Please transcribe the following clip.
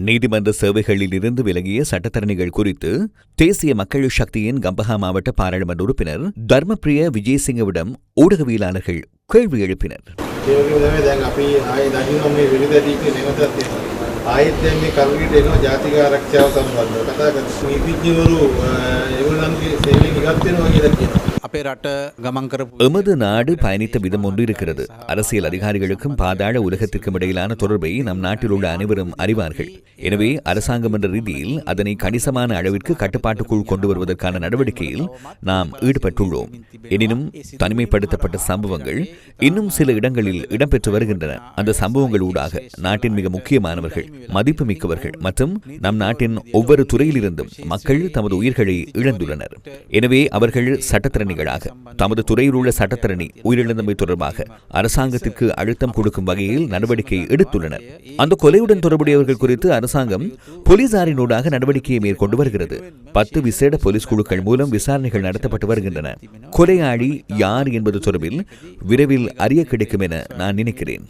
நீதிமன்ற சேவைகளில் இருந்து விலகிய சட்டத்தரணிகள் குறித்து தேசிய மக்கள் சக்தியின் கம்பஹா மாவட்ட பாராளுமன்ற உறுப்பினர் தர்மபிரிய விஜயசிங்கவிடம் ஊடகவியலாளர்கள் கேள்வி எழுப்பினர் ඒ වගේම තමයි දැන් අපි ආයේ දකින්න මේ විවිධ රීති නැවතත් එනවා. ආයෙත් දැන් මේ කරුණීට එනවා ජාතික ආරක්ෂාව සම්බන්ධව කතා කරනවා. නීතිඥවරු අ, ඒගොල්ලන්ගේ සේවයෙන් ඉවත් වෙනවා කියලා කියනවා. எமது நாடு பயணித்த விதம் ஒன்று இருக்கிறது அரசியல் அதிகாரிகளுக்கும் பாதாள உலகத்திற்கும் இடையிலான தொடர்பை நம் நாட்டில் உள்ள அனைவரும் அறிவார்கள். எனவே அரசாங்கம் என்ற ரீதியில் அதனை கணிசமான அளவிற்கு கட்டுப்பாட்டுக்குள் கொண்டு வருவதற்கான நடவடிக்கையில் நாம் ஈடுபட்டுள்ளோம். எனினும் தனிமைப்படுத்தப்பட்ட சம்பவங்கள் இன்னும் சில இடங்களில் இடம்பெற்று வருகின்றன. அந்த சம்பவங்கள் ஊடாக நாட்டின் மிக முக்கியமானவர்கள் மதிப்புமிக்கவர்கள் மற்றும் நம் நாட்டின் ஒவ்வொரு துறையிலிருந்தும் மக்கள் தமது உயிர்களை இழந்துள்ளனர். எனவே அவர்கள் சட்டத்திறனிகள் ஆண்டுகளாக தமது துறையிலுள்ள சட்டத்தரணி உயிரிழந்தமை தொடர்பாக அரசாங்கத்திற்கு அழுத்தம் கொடுக்கும் வகையில் நடவடிக்கை எடுத்துள்ளனர். அந்த கொலையுடன் தொடர்புடையவர்கள் குறித்து அரசாங்கம் போலீசாரினூடாக நடவடிக்கையை மேற்கொண்டு வருகிறது. பத்து விசேட போலீஸ் குழுக்கள் மூலம் விசாரணைகள் நடத்தப்பட்டு வருகின்றன. கொலையாளி யார் என்பது தொடர்பில் விரைவில் அறிய கிடைக்கும் என நான் நினைக்கிறேன்.